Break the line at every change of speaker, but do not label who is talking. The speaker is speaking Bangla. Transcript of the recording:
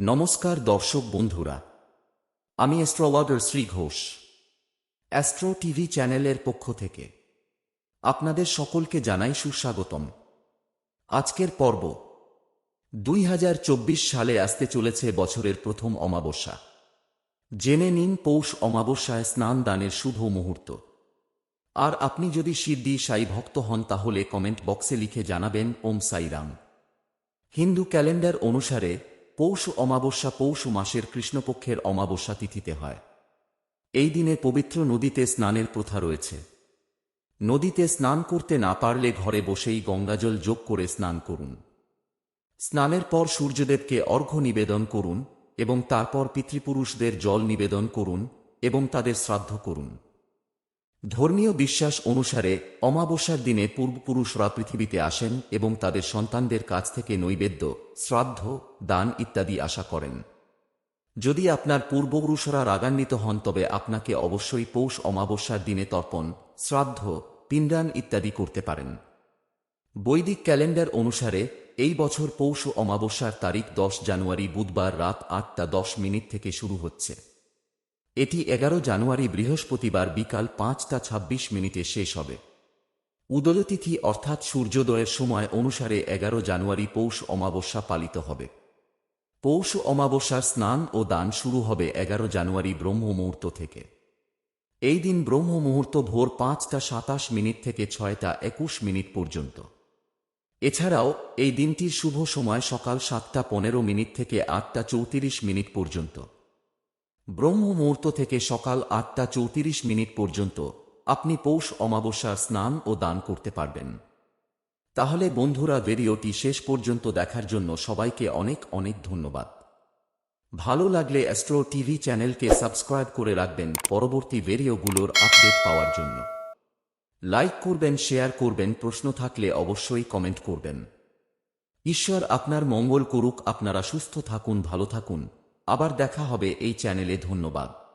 নমস্কার, দর্শক বন্ধুরা। আমি astrologer Shri Ghosh, astro TV চ্যানেলের পক্ষ থেকে। আপনাদের সকলকে জানাই সুস্বাগতম। আজকের পর্ব, দুই হাজার চব্বিশ সালে আসতে চলেছে বছরের প্রথম অমাবস্যা। জেনে নিন পৌষ অমাবস্যায় স্নান দানের শুভ মুহূর্ত। আর আপনি যদি সিদ্ধি সাই ভক্ত হন, তাহলে কমেন্ট বক্সে লিখে জানাবেন, ওম সাইরাম হিন্দু ক্যালেন্ডার অনুসারে পৌষ অমাবস্যা পৌষ মাসের কৃষ্ণপক্ষের অমাবস্যা তিথিতে হয়। এই দিনে পবিত্র নদীতে স্নানের প্রথা রয়েছে। নদীতে স্নান করতে না পারলে ঘরে বসেই গঙ্গাজল যোগ করে স্নান করুন। স্নানের পর সূর্যদেবকে অর্ঘ্য নিবেদন করুন এবং তারপর পিতৃপুরুষদের জল নিবেদন করুন এবং তাদের শ্রাদ্ধ করুন। ধর্মীয় বিশ্বাস অনুসারে অমাবস্যার দিনে পূর্বপুরুষরা পৃথিবীতে আসেন এবং তাদের সন্তানদের কাছ থেকে নৈবেদ্য, শ্রাদ্ধ, দান ইত্যাদি আশা করেন। যদি আপনার পূর্বপুরুষরা রাগান্বিত হন, তবে আপনাকে অবশ্যই পৌষ অমাবস্যার দিনে তর্পণ, শ্রাদ্ধ, পিণ্ডান ইত্যাদি করতে পারেন। বৈদিক ক্যালেন্ডার অনুসারে এই বছর পৌষ অমাবস্যার তারিখ দশ জানুয়ারি বুধবার রাত আটটা দশ মিনিট থেকে শুরু হচ্ছে। এটি এগারো জানুয়ারি বৃহস্পতিবার বিকাল পাঁচটা ছাব্বিশ মিনিটে শেষ হবে। উদয়তিথি অর্থাৎ সূর্যোদয়ের সময় অনুসারে এগারো জানুয়ারি পৌষ অমাবস্যা পালিত হবে। পৌষ অমাবস্যার স্নান ও দান শুরু হবে এগারো জানুয়ারি ব্রহ্ম মুহূর্ত থেকে। এই দিন ব্রহ্ম মুহূর্ত ভোর পাঁচটা সাতাশ মিনিট থেকে ছয়টা একুশ মিনিট পর্যন্ত। এছাড়াও এই দিনটির শুভ সময় সকাল সাতটা পনেরো মিনিট থেকে আটটা চৌত্রিশ মিনিট পর্যন্ত। ব্রহ্ম মুহূর্ত থেকে সকাল আটটা চৌত্রিশ মিনিট পর্যন্ত আপনি পৌষ অমাবস্যার স্নান ও দান করতে পারবেন। তাহলে বন্ধুরা, ভিডিওটি শেষ পর্যন্ত দেখার জন্য সবাইকে অনেক অনেক ধন্যবাদ। ভালো লাগলে অ্যাস্ট্রো টিভি চ্যানেলকে সাবস্ক্রাইব করে রাখবেন পরবর্তী ভিডিওগুলোর আপডেট পাওয়ার জন্য। লাইক করবেন, শেয়ার করবেন, প্রশ্ন থাকলে অবশ্যই কমেন্ট করবেন। ঈশ্বর আপনার মঙ্গল করুক, আপনারা সুস্থ থাকুন, ভালো থাকুন। আবার দেখা হবে এই চ্যানেলে ধন্যবাদ।